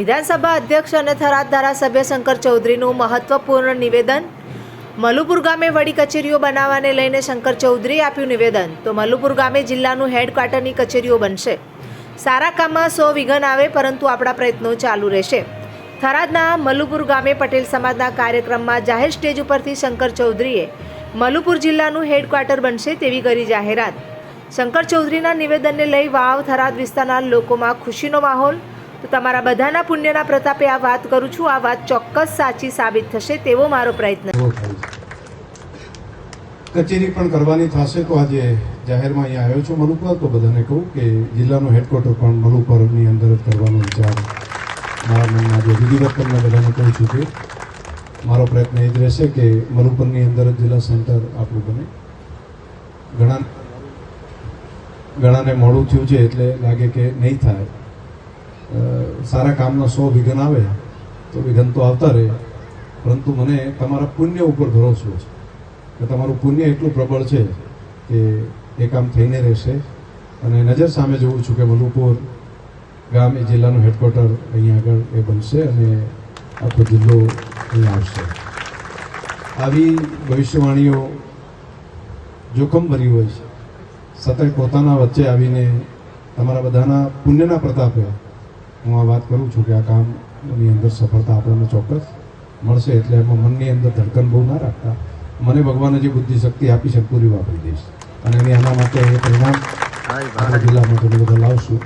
વિધાનસભા અધ્યક્ષ અને થરાદ ધારાસભ્ય શંકર ચૌધરીનું મહત્વપૂર્ણ નિવેદન. મલુપુર ગામે વડી કચેરીઓ બનાવવાને લઈને શંકર ચૌધરીએ આપ્યું નિવેદન. તો મલુપુર ગામે જિલ્લાનું હેડક્વાર્ટરની કચેરીઓ બનશે. સારા કામમાં સો વિઘન આવે, પરંતુ આપણા પ્રયત્નો ચાલુ રહેશે. થરાદના મલુપુર ગામે પટેલ સમાજના કાર્યક્રમમાં જાહેર સ્ટેજ ઉપરથી શંકર ચૌધરીએ મલુપુર જિલ્લાનું હેડક્વાર્ટર બનશે તેવી કરી જાહેરાત. શંકર ચૌધરીના નિવેદનને લઈ વાવ, થરાદ વિસ્તારના લોકોમાં ખુશીનો માહોલ તો તમારા બધાના પુણ્યના પ્રતાપે આ વાત કરું છું. આ વાત ચોક્કસ સાચી સાબિત થશે તેવો મારો પ્રયત્ન કચેરી પણ કરવાની થશે તો આજે જાહેરમાં અહીંયા આવ્યો છું મલુપર તો બધાને કહું કે જિલ્લાનું હેડક્વાર્ટર પણ મલુપરની અંદર જ કરવાનો વિચાર મારા મનમાં આજે વિધિવત તમને બધાને કહું છું કે મારો પ્રયત્ન એ જ રહેશે કે મલુપરની અંદર જ જિલ્લા સેન્ટર આપણું બને. ઘણા ઘણાને મોડું થયું છે એટલે લાગે કે નહીં થાય. સારા કામનો સો વિઘન આવે, તો વિઘન તો આવતા રહે. પરંતુ મને તમારા પુણ્ય ઉપર ભરોસો છે. કે તમારું પુણ્ય એટલું પ્રબળ છે કે એ કામ થઈને રહેશે. અને નજર સામે જોઉં છું કે વલુપુર ગામ એ જિલ્લાનું હેડક્વાર્ટર અહીંયા આગળ એ બનશે અને આખો જિલ્લો અહીંયા આવશે. આવી ભવિષ્યવાણીઓ જોખમભરી હોય છે. સતત પોતાના વચ્ચે આવીને તમારા બધાના પુણ્યના પ્રતાપે હું આ વાત કરું છું કે આ કામની અંદર સફળતા આપણને ચોક્કસ મળશે એટલે એમાં મનની અંદર ધડકન બહુ ના રાખતા. મને ભગવાને જે બુદ્ધિ શક્તિ આપી છે પૂરી વાપરી દઈશ. અને એની આના માટે એ પરિણામ જિલ્લામાં તમે બધા લાવશું.